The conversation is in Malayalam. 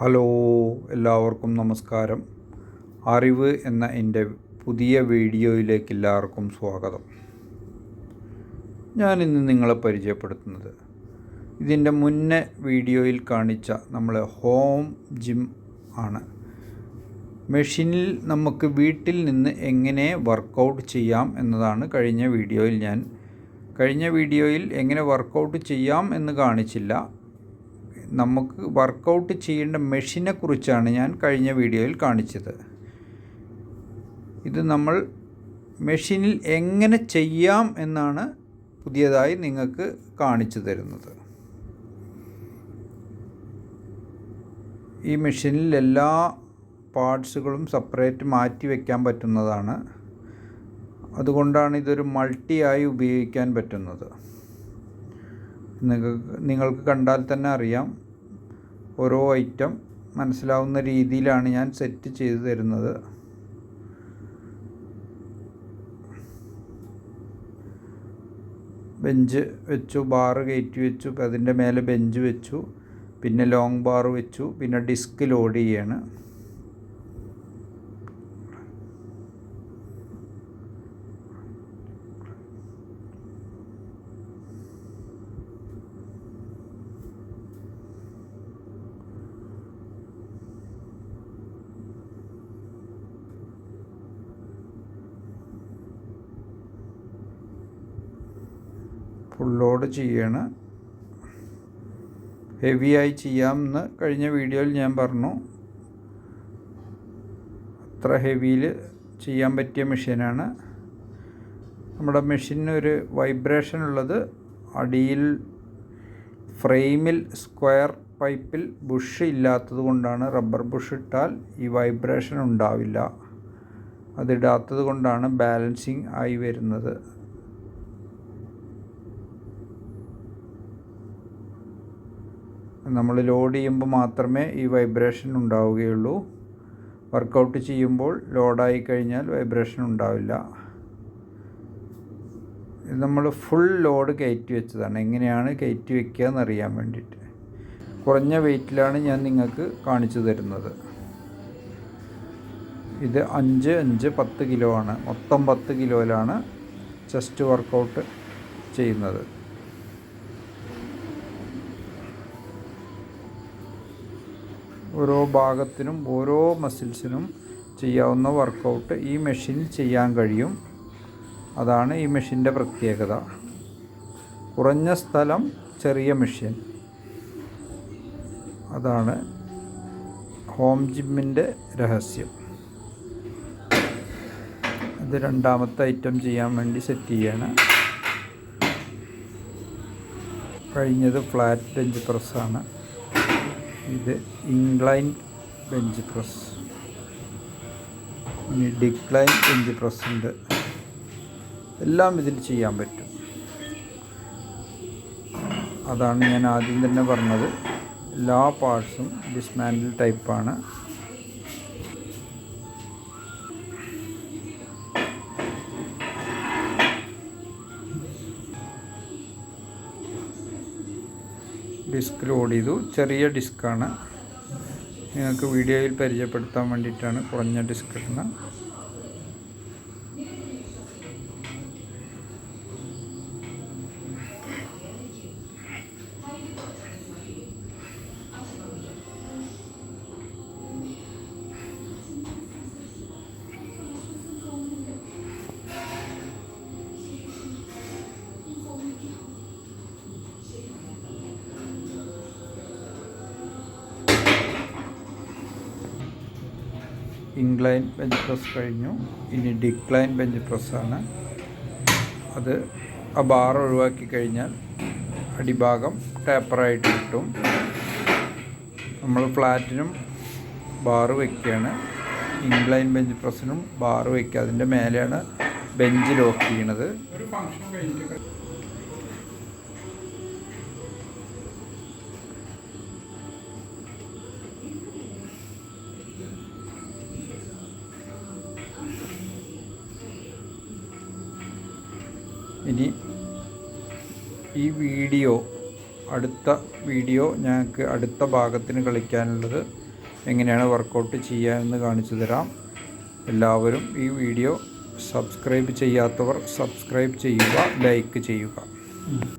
ഹലോ എല്ലാവർക്കും നമസ്കാരം. അറിവ് എന്ന എന്റെ പുതിയ വീഡിയോയിലേക്ക് എല്ലാവർക്കും സ്വാഗതം. ഞാനിന്ന് നിങ്ങളെ പരിചയപ്പെടുത്തുന്നത്. ഇതിന്റെ മുന്നേ വീഡിയോയിൽ കാണിച്ച നമ്മൾ ഹോം ജിം ആണ്. മെഷീനിൽ നമുക്ക് വീട്ടിൽ നിന്ന് എങ്ങനെ വർക്കൗട്ട് ചെയ്യാം എന്നതാണ് കഴിഞ്ഞ വീഡിയോയിൽ ഞാൻ കഴിഞ്ഞ വീഡിയോയിൽ എങ്ങനെ വർക്കൗട്ട് ചെയ്യാം എന്ന് കാണിച്ചില്ല. നമുക്ക് വർക്കൗട്ട് ചെയ്യേണ്ട മെഷീനെ കുറിച്ചാണ് ഞാൻ കഴിഞ്ഞ വീഡിയോയിൽ കാണിച്ചത്. ഇത് നമ്മൾ മെഷീനിൽ എങ്ങനെ ചെയ്യാം എന്നാണ് പുതിയതായി നിങ്ങൾക്ക് കാണിച്ചു തരുന്നത്. ഈ മെഷീനിൽ എല്ലാ പാർട്സുകളും സെപ്പറേറ്റ് മാറ്റി വയ്ക്കാൻ പറ്റുന്നതാണ്. അതുകൊണ്ടാണ് ഇതൊരു മൾട്ടിയായി ഉപയോഗിക്കാൻ പറ്റുന്നത്. നിങ്ങൾക്ക് കണ്ടാൽ തന്നെ അറിയാം. ഓരോ ഐറ്റം മനസ്സിലാവുന്ന രീതിയിലാണ് ഞാൻ സെറ്റ് ചെയ്തു തരുന്നത്. ബെഞ്ച് വെച്ചു ബാറ് കയറ്റി വെച്ചു അതിന്റെ മേലെ ബെഞ്ച് വെച്ചു പിന്നെ ലോങ് ബാർ വെച്ചു പിന്നെ ഡിസ്ക് ലോഡ് ചെയ്യാണ്. ഫുൾ ലോഡ് ചെയ്യാണ് ഹെവിയായി ചെയ്യാമെന്ന് കഴിഞ്ഞ വീഡിയോയിൽ ഞാൻ പറഞ്ഞു. അത്ര ഹെവിയിൽ ചെയ്യാൻ പറ്റിയ മെഷീനാണ് നമ്മുടെ മെഷീനിന് ഒരു വൈബ്രേഷൻ ഉള്ളത് അടിയിൽ ഫ്രെയിമിൽ സ്ക്വയർ പൈപ്പിൽ ബുഷ് ഇല്ലാത്തത് കൊണ്ടാണ്. റബ്ബർ ബുഷ് ഇട്ടാൽ ഈ വൈബ്രേഷൻ ഉണ്ടാവില്ല. അതിടാത്തത് കൊണ്ടാണ് ബാലൻസിങ് ആയി വരുന്നത്. നമ്മൾ ലോഡ് ചെയ്യുമ്പോൾ മാത്രമേ ഈ വൈബ്രേഷൻ ഉണ്ടാവുകയുള്ളൂ. വർക്കൗട്ട് ചെയ്യുമ്പോൾ ലോഡായി കഴിഞ്ഞാൽ വൈബ്രേഷൻ ഉണ്ടാവില്ല. ഇത് നമ്മൾ ഫുൾ ലോഡ് കയറ്റി വെച്ചതാണ്. എങ്ങനെയാണ് കയറ്റി വെക്കുക എന്നറിയാൻ വേണ്ടിയിട്ട്. കുറഞ്ഞ വെയിറ്റിലാണ് ഞാൻ നിങ്ങൾക്ക് കാണിച്ചു തരുന്നത്. ഇത് അഞ്ച് അഞ്ച് പത്ത് കിലോ ആണ്. മൊത്തം പത്ത് കിലോയിലാണ് ചെസ്റ്റ് വർക്കൗട്ട് ചെയ്യുന്നത്. ഓരോ ഭാഗത്തിനും ഓരോ മസിൽസിനും ചെയ്യാവുന്ന വർക്കൗട്ട് ഈ മെഷീനിൽ ചെയ്യാൻ കഴിയും. അതാണ് ഈ മെഷീന്റെ പ്രത്യേകത. കുറഞ്ഞ സ്ഥലം ചെറിയ മെഷീൻ അതാണ് ഹോം ജിമ്മിന്റെ രഹസ്യം. ഇത് രണ്ടാമത്തെ ഐറ്റം ചെയ്യാൻ വേണ്ടി സെറ്റ് ചെയ്യാണ്. കഴിഞ്ഞത് ഫ്ലാറ്റ് ബെഞ്ച് പ്രസ്സാണ് ഇത് ഇൻക്ലൈൻ ബെഞ്ച് പ്രസ് ഇനി ഡിക്ലൈൻ ബെഞ്ച് പ്രസ് ഉണ്ട്. എല്ലാം ഇതിൽ ചെയ്യാൻ പറ്റും. അതാണ് ഞാൻ ആദ്യം തന്നെ പറഞ്ഞത്. എല്ലാ പാർട്സും ഡിസ്മാൻഡിൽ ടൈപ്പാണ് ഡിസ്ക് ലോഡ് ചെയ്തു ചെറിയ ഡിസ്ക്കാണ് നിങ്ങൾക്ക് വീഡിയോയിൽ പരിചയപ്പെടുത്താൻ വേണ്ടിയിട്ടാണ് കുറഞ്ഞ ഡിസ്ക് ഇൻക്ലൈൻ ബെഞ്ച് പ്രസ് കഴിഞ്ഞു. ഇനി ഡിക്ലൈൻ ബെഞ്ച് പ്രസ്സാണ് അത് ആ ബാർ ഒഴിവാക്കി കഴിഞ്ഞാൽ അടിഭാഗം ടേപ്പറായിട്ട് കിട്ടും. നമ്മൾ ഫ്ലാറ്റിനും ബാർ വയ്ക്കുകയാണ് ഇൻക്ലൈൻ ബെഞ്ച് പ്രസ്സിനും ബാർ വയ്ക്കുക അതിന്റെ മേലെയാണ് ബെഞ്ച് ലോക്ക് ചെയ്യണത്. ഇനി ഈ വീഡിയോ അടുത്ത വീഡിയോ ഞങ്ങൾക്ക് അടുത്ത ഭാഗത്തിന് കളിക്കാനുള്ളത് എങ്ങനെയാണ് വർക്കൗട്ട് ചെയ്യാമെന്ന് കാണിച്ചു തരാം. എല്ലാവരും ഈ വീഡിയോ സബ്സ്ക്രൈബ് ചെയ്യാത്തവർ സബ്സ്ക്രൈബ് ചെയ്യുക ലൈക്ക് ചെയ്യുക.